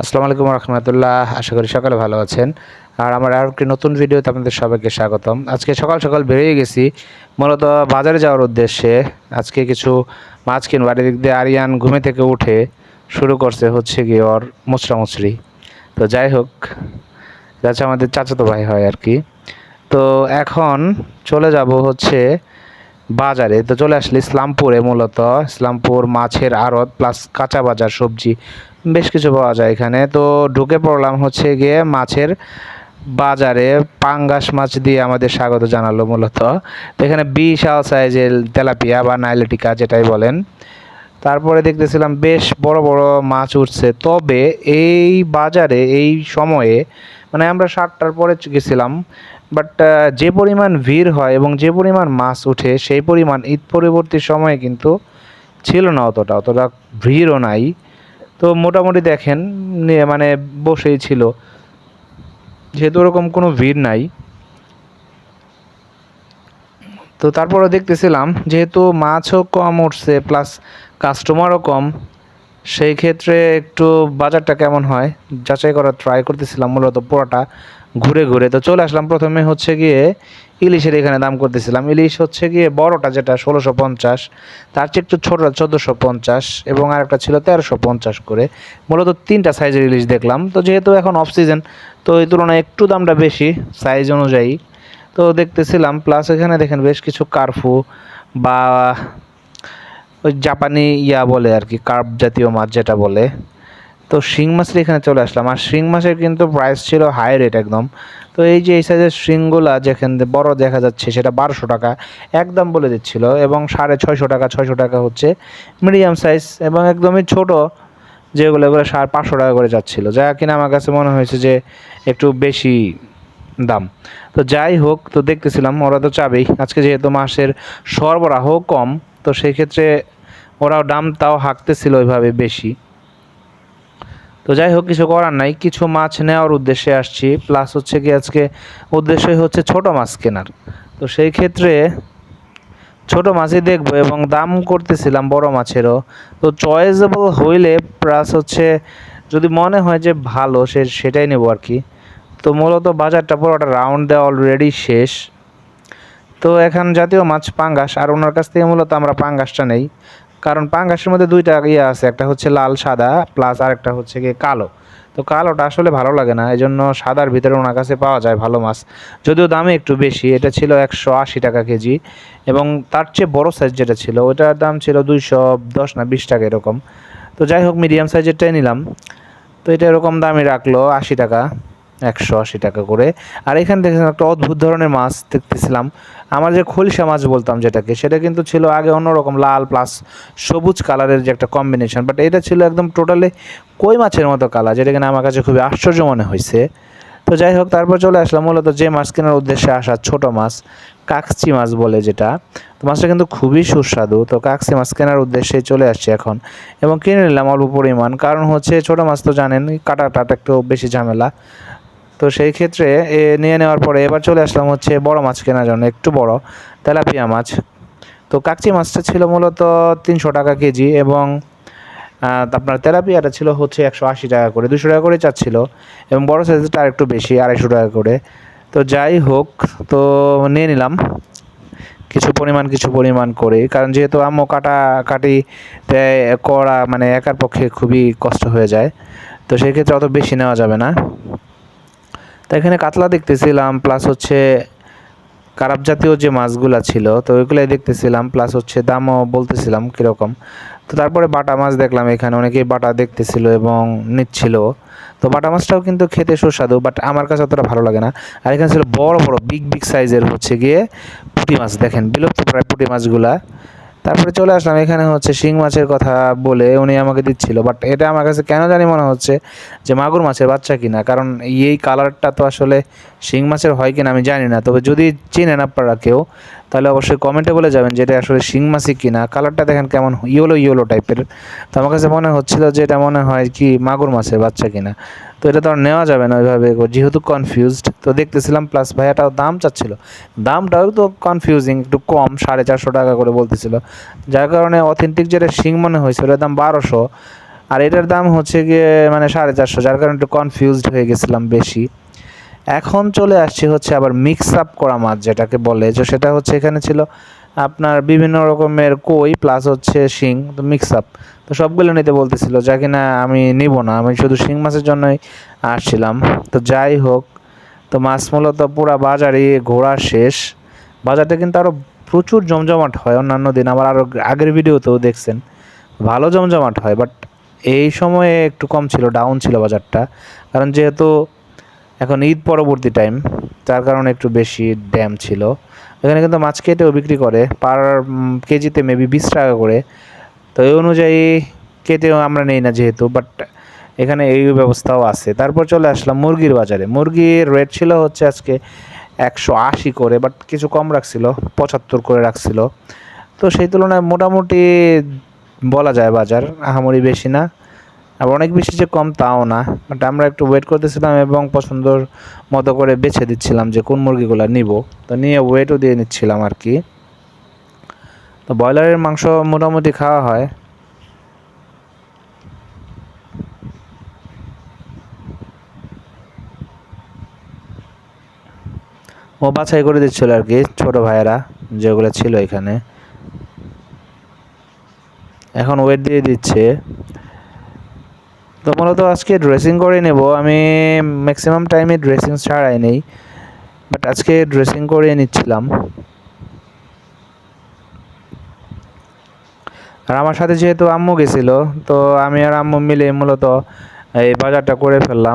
আসসালামু আলাইকুম রহমতুল্লাহ, আশা করি সকালে ভালো আছেন। আর আমার আর একটি নতুন ভিডিওতে আপনাদের সবাইকে স্বাগতম। আজকে সকাল সকাল বেরিয়ে গেছি, মূলত বাজারে যাওয়ার উদ্দেশ্যে। আজকে কিছু মাছ কিনবো, আর এদিক দিয়ে আরিয়ান ঘুমে থেকে উঠে শুরু করছে হচ্ছে গিয়ে ওর মুচড়ামুচড়ি তো যাই হোক যাচ্ছে আমাদের চাচাতো ভাই হয় আর কি। তো এখন চলে যাব হচ্ছে বাজারে। তো চলে আসলে ইসলামপুরে মূলত। ইসলামপুর মাছের আড়ত প্লাস কাঁচা বাজার সবজি বেশ কিছু পাওয়া যায় এখানে। তো ঢুকে পড়লাম হচ্ছে গিয়ে মাছের বাজারে। পাঙ্গাস মাছ দিয়ে আমাদের স্বাগত জানালো মূলত। তো এখানে বিশাল সাইজের তেলাপিয়া বা নাইলেটিকা যেটাই বলেন। তারপরে দেখতেছিলাম বেশ বড় বড় মাছ উঠছে। তবে এই বাজারে এই সময়ে মানে আমরা সাতটার পরে গেছিলাম। বাট যে পরিমাণ ভিড় হয় এবং যে পরিমাণ মাছ উঠে, সেই পরিমাণ ঈদ পরবর্তী সময়ে কিন্তু ছিল না অতটা অতটা ভিড়ও নাই। তো মোটামুটি দেখেন মানে বসেই ছিল। যেহেতু ওরকম কোনো ভিড় নাই। তো তারপরে দেখতেছিলাম, যেহেতু মাছও কম উঠছে প্লাস কাস্টমারও কম, সেই ক্ষেত্রে একটু বাজারটা কেমন হয়? যাচাই করার ট্রাই করতেছিলাম মূলত পোড়াটা। ঘুরে ঘুরে। তো চলে আসলাম প্রথমে হচ্ছে গিয়ে ইলিশের এখানে দাম করতেছিলাম। ইলিশ হচ্ছে গিয়ে বড়টা যেটা ষোলোশো পঞ্চাশ, তার চেয়ে একটু ছোটোটা চোদ্দোশো পঞ্চাশ এবং আরেকটা ছিল তেরোশো পঞ্চাশ করে। মূলত তিনটা সাইজের ইলিশ দেখলাম। তো যেহেতু এখন অফ সিজন তো এই তুলনায় একটু দামটা বেশি সাইজ অনুযায়ী। তো দেখতেছিলাম প্লাস এখানে দেখেন বেশ কিছু কার্ফু বা ওই জাপানি ইয়া বলে আর কি, কার্প জাতীয় মাছ যেটা বলে। তো শিং মাছের এখানে চলে আসলাম। আর শিং মাছের কিন্তু প্রাইস ছিল হাই রেট একদম। তো এই যে এই সাইজের শিংগুলা যেখান বড় দেখা যাচ্ছে, সেটা বারোশো টাকা, একদম বলে দিচ্ছিল। এবং সাড়ে ছয়শো টাকা ছয়শো টাকা হচ্ছে মিডিয়াম সাইজ এবং একদমই ছোট, যেগুলো এগুলো সাড়ে পাঁচশো টাকা করে যাচ্ছিল। যা কিনা আমার কাছে মনে হয়েছে যে একটু বেশি দাম। তো যাই হোক, তো দেখতেছিলাম ওরা তো চাবেই। আজকে যেহেতু মাসের সরবরাহ কম, তো সেই ক্ষেত্রে ওরাও দাম তাও হাঁকতেছিল ওইভাবে বেশি। তো যাই হোক কিছু করার নাই, কিছু মাছ নেওয়ার উদ্দেশ্যে আসছি। প্লাস হচ্ছে কি, আজকে উদ্দেশ্যই হচ্ছে ছোট মাছ কেনার। তো সেই ক্ষেত্রে ছোট মাছই দেখব এবং দাম করতেছিলাম বড় মাছেরও। তো চয়েসেবল হইলে প্লাস হচ্ছে যদি মনে হয় যে ভালো, সে সেটাই নেব আর কি। তো মূলত বাজারটা পুরোটা রাউন্ড দেওয়া অলরেডি শেষ। তো এখন জাতীয় মাছ পাঙ্গাস, আর ওনার কাছ থেকে মূলত আমরা পাঙ্গাসটা নেই। কারণ পাঙ্গাসের মধ্যে দুইটা ইয়ে আছে, একটা হচ্ছে লাল সাদা প্লাস আর একটা হচ্ছে গিয়ে কালো। তো কালোটা আসলে ভালো লাগে না এই জন্য সাদার ভিতরে ওনার কাছে পাওয়া যায় ভালো মাছ। যদিও দামে একটু বেশি, এটা ছিল একশো আশি টাকা কেজি এবং তার চেয়ে বড় সাইজ যেটা ছিল, ওটার দাম ছিল দুইশো দশ না বিশ টাকা এরকম। তো যাই হোক মিডিয়াম সাইজেরটাই নিলাম। তো এটা এরকম দামই রাখল আশি টাকা। একশো আশি টাকা করে। আর এখানে দেখছিলাম একটা অদ্ভুত ধরনের মাছ দেখতেছিলাম। আমার যে খলসা মাছ বলতাম যেটাকে, সেটা কিন্তু ছিল আগে অন্যরকম লাল প্লাস সবুজ কালারের যে একটা কম্বিনেশন বাট এটা ছিল একদম টোটালি কই মাছের মতো কালার যেটা কিনা আমার কাছে খুবই আশ্চর্য মনে হয়েছে। তো যাই হোক, তারপর চলে আসলাম মূলত যে মাছ কেনার উদ্দেশ্যে আসা ছোট মাছ, কাকচি মাছ বলে যেটা। তো মাছটা কিন্তু খুবই সুস্বাদু। তো কাকচি মাছ কেনার উদ্দেশ্যে চলে আসছে এখন। এবং কিনে নিলাম অল্প পরিমাণ। কারণ হচ্ছে ছোট মাছ তো জানেন কাটা টাটা একটু বেশি ঝামেলা। তো সেই ক্ষেত্রে, এ, নিয়ে নেওয়ার পরে এবার চলে আসলাম হচ্ছে বড় মাছ কেনার জন্য, একটু বড়, তেলাপিয়া মাছ। তো কাকচি মাছটা ছিল মূলত তিনশো টাকা কেজি এবং আপনার তেলাপিয়াটা ছিল হচ্ছে একশো আশি টাকা করে, দুশো টাকা করে চাচ্ছিল এবং বড় সাইজটা আর একটু বেশি, আড়াইশো টাকা করে। তো যাই হোক, তো নিয়ে নিলাম। কিছু পরিমাণ কিছু পরিমাণ করে, কারণ যেহেতু আম্মু কাটা, কাটি করা মানে একার পক্ষে খুবই কষ্ট হয়ে যায়। তো সেক্ষেত্রে অত বেশি নেওয়া যাবে না। তো এখানে কাতলা দেখতেছিলাম প্লাস হচ্ছে কারাপ জাতীয় যে মাছগুলো ছিল, তো ওইগুলাই দেখতেছিলাম প্লাস হচ্ছে দামও বলতেছিলাম কীরকম। তো তারপরে বাটা মাছ দেখলাম এখানে, অনেকেই বাটা দেখতেছিল এবং নিচ্ছিল। তো বাটা মাছটাও কিন্তু খেতে সুস্বাদু বাট আমার কাছে অতটা ভালো লাগে না। আর এখানে ছিল বড় বড় বিগ বিগ সাইজের হচ্ছে গিয়ে পুঁটি মাছ, দেখেন বিলুপ্ত প্রায় পুঁটি মাছগুলা। তারপরে চলে আসলাম, এখানে হচ্ছে শিং মাছের কথা বলে উনি আমাকে দিচ্ছিল। বাট এটা আমার কাছে কেন জানি মনে হচ্ছে যে মাগুর মাছের বাচ্চা কিনা, কারণ এই কালারটা তো আসলে শিং মাছের হয় কিনা আমি জানি না, তবে যদি চেনেন আপনারা কেউ, তাহলে অবশ্যই কমেন্টে বলে যাবেন যে এটা আসলে শিং মাছই কিনা। কালারটা দেখেন কেমন ইয়েলো ইয়েলো টাইপের। তো আমার কাছে মনে হচ্ছিল যে এটা মনে হয় কি মাগুর মাছের বাচ্চা কিনা। তো এটা তো আর নেওয়া যাবে না ওইভাবে, যেহেতু কনফিউজড তো দেখতেছিলাম প্লাস ভাইয়াটাও দাম চাচ্ছিল। দামটাও তো কনফিউজিং একটু কম, সাড়ে চারশো টাকা করে বলতেছিল। যার কারণে অথেন্টিক যেটা শিং মনে হয়েছে, ওটার দাম বারোশো। আর এটার দাম হচ্ছে গিয়ে মানে সাড়ে চারশো, যার কারণে একটু কনফিউজড হয়ে গেছিলাম বেশি। এখন চলে আসছে হচ্ছে আবার মিক্স আপ করা মাছ যেটাকে বলে। যে সেটা হচ্ছে এখানে ছিল আপনার বিভিন্ন রকমের কই প্লাস হচ্ছে শিং, তো মিক্স আপ তো সবগুলো নিতে বলতেছিল, যা কিনা আমি নিব না, আমি শুধু শিং মাছের জন্যই আসছিলাম। তো যাই হোক, তো মাছ মূলত পুরা বাজারই ঘোরা শেষ। বাজারটা কিন্তু আরও প্রচুর জমজমাট হয়, অন্যান্য দিন আবার আরও আগের ভিডিওতেও দেখছেন। ভালো জমজমাট হয় বাট এই সময়ে একটু কম ছিল ডাউন ছিল বাজারটা। কারণ যেহেতু এখন ঈদ পরবর্তী টাইম তার কারণে একটু বেশি ড্যাম ছিল। এখানে কিন্তু মাছ কেটেও বিক্রি করে, পার কেজিতে মেবি বিশ টাকা করে। তো এই অনুযায়ী কেটেও আমরা নেই না যেহেতু বাট এখানে এই ব্যবস্থাও আছে। তারপর চলে আসলাম মুরগির বাজারে। মুরগির রেট ছিল হচ্ছে আজকে একশো আশি করে বাট কিছু কম রাখছিল, পঁচাত্তর করে রাখছিল। তো সেই তুলনায় মোটামুটি বলা যায় বাজার, আহামরি বেশি না। আর অনেক বেশি যে কম তাও না বাট আমরা একটু ওয়েট করতেছিলাম এবং পছন্দর মতো করে বেছে দিচ্ছিলাম যে কোন মুরগিগুলো নিব। তো নিয়ে ওয়েটও দিয়ে নিচ্ছিলাম আর কি তো ব্রয়লারের মাংস মোটামুটি খাওয়া হয়। ও বাছাই করে দিচ্ছিল আর কি ছোটো ভাইয়েরা, যেগুলো ছিল এখানে। এখন ওয়েট দিয়ে দিচ্ছে। তো মূলত আজকে ড্রেসিং করে নেব। আমি ম্যাক্সিমাম টাইমে ড্রেসিং ছাড়াই নেই বাট আজকে ড্রেসিং করে নিচ্ছিলাম। আর আমার সাথে যেহেতু আম্মু গেছিল, তো আমি আর আম্মু মিলে মূলত এই বাজারটা করে ফেললাম।